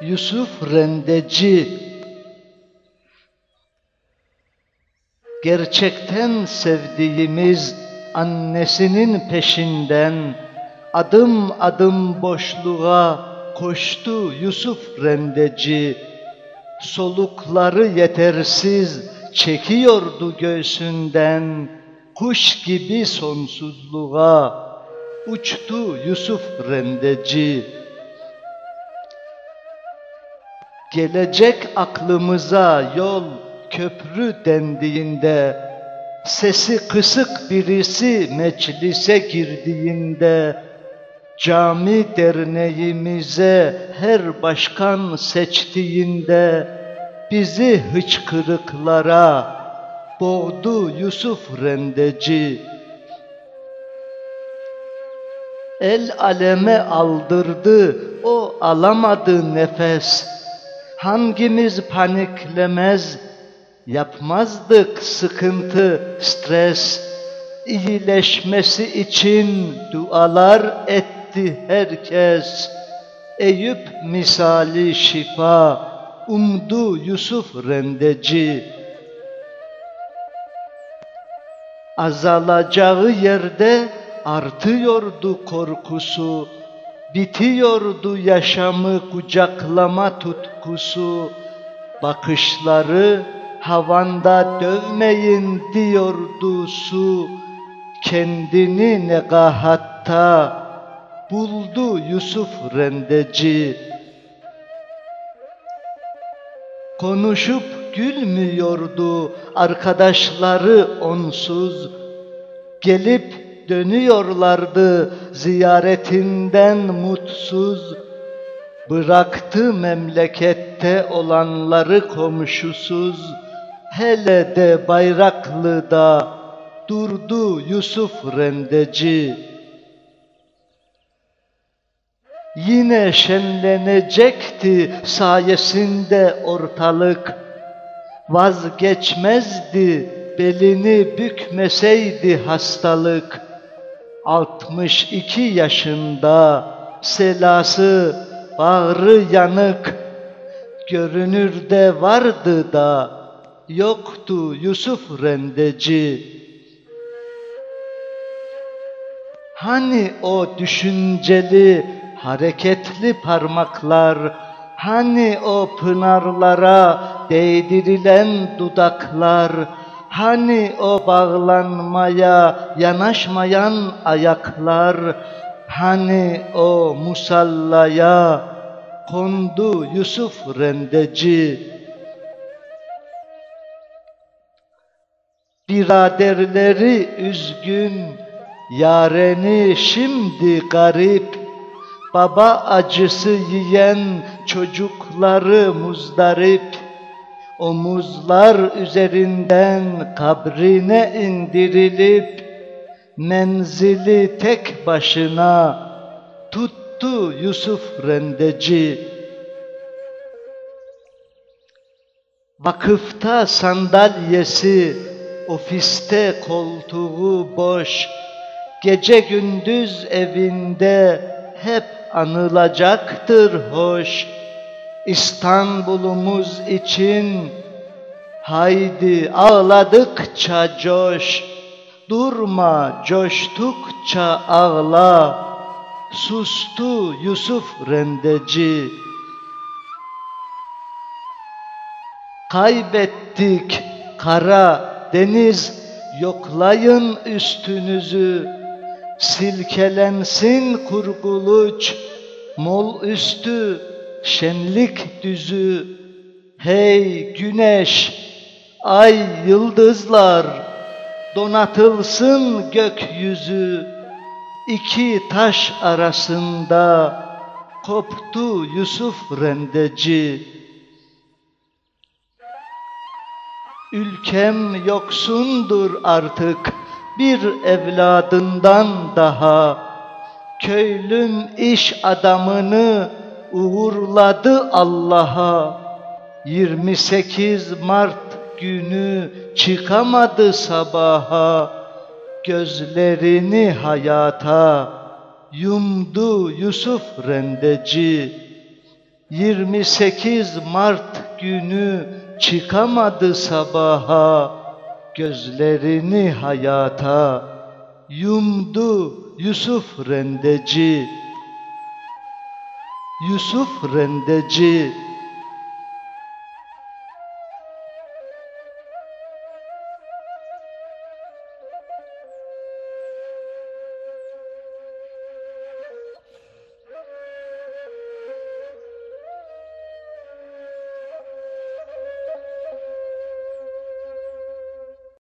Yusuf Rendeci Gerçekten sevdiğimiz annesinin peşinden adım adım boşluğa koştu Yusuf Rendeci. Solukları yetersiz çekiyordu göğsünden kuş gibi sonsuzluğa uçtu Yusuf Rendeci. Gelecek aklımıza yol köprü dendiğinde Sesi kısık birisi meclise girdiğinde Cami derneğimize her başkan seçtiğinde Bizi hıçkırıklara boğdu Yusuf Rendeci. El aleme aldırdı, o alamadı nefes Hangimiz paniklemez, yapmazdık sıkıntı, stres. İyileşmesi için dualar etti herkes. Eyüp misali şifa, umdu Yusuf rendeci. Azalacağı yerde artıyordu korkusu. Bitiyordu yaşamı kucaklama tutkusu, bakışları havanda dövmeyin diyordu su, kendini negahatta buldu Yusuf rendeci. Konuşup gülmüyordu arkadaşları onsuz, gelip dönüyorlardı ziyaretinden mutsuz. Bıraktı memlekette olanları komşusuz, hele de Bayraklı'da durdu Yusuf Rendeci. Yine şenlenecekti sayesinde ortalık, vazgeçmezdi belini bükmeseydi hastalık. 62 yaşında selası bağrı yanık görünürde vardı da yoktu Yusuf rendeci. Hani o düşünceli hareketli parmaklar Hani o pınarlara değdirilen dudaklar Hani o bağlanmaya yanaşmayan ayaklar, hani o musallaya kondu Yusuf rendeci. Biraderleri üzgün, yareni şimdi garip, baba acısı yiyen çocukları muzdarip, omuzlar üzerinden kabrine indirilip menzili tek başına tuttu Yusuf rendeci. Vakıfta sandalyesi, ofiste koltuğu boş, gece gündüz evinde hep anılacaktır hoş. İstanbul'umuz için haydi ağladıkça coş, durma coştukça ağla, sustu Yusuf rendeci. Kaybettik kara deniz, yoklayın üstünüzü, silkelensin kurguluç, mol üstü, şenlik düzü, hey güneş, ay yıldızlar, donatılsın gökyüzü, iki taş arasında koptu Yusuf rendeci. Ülkem yoksundur artık bir evladından daha, köylüm iş adamını uğurladı Allah'a. 28 Mart günü çıkamadı sabaha. Gözlerini hayata yumdu Yusuf rendeci. 28 Mart günü çıkamadı sabaha. Gözlerini hayata yumdu Yusuf rendeci Yusuf rendeci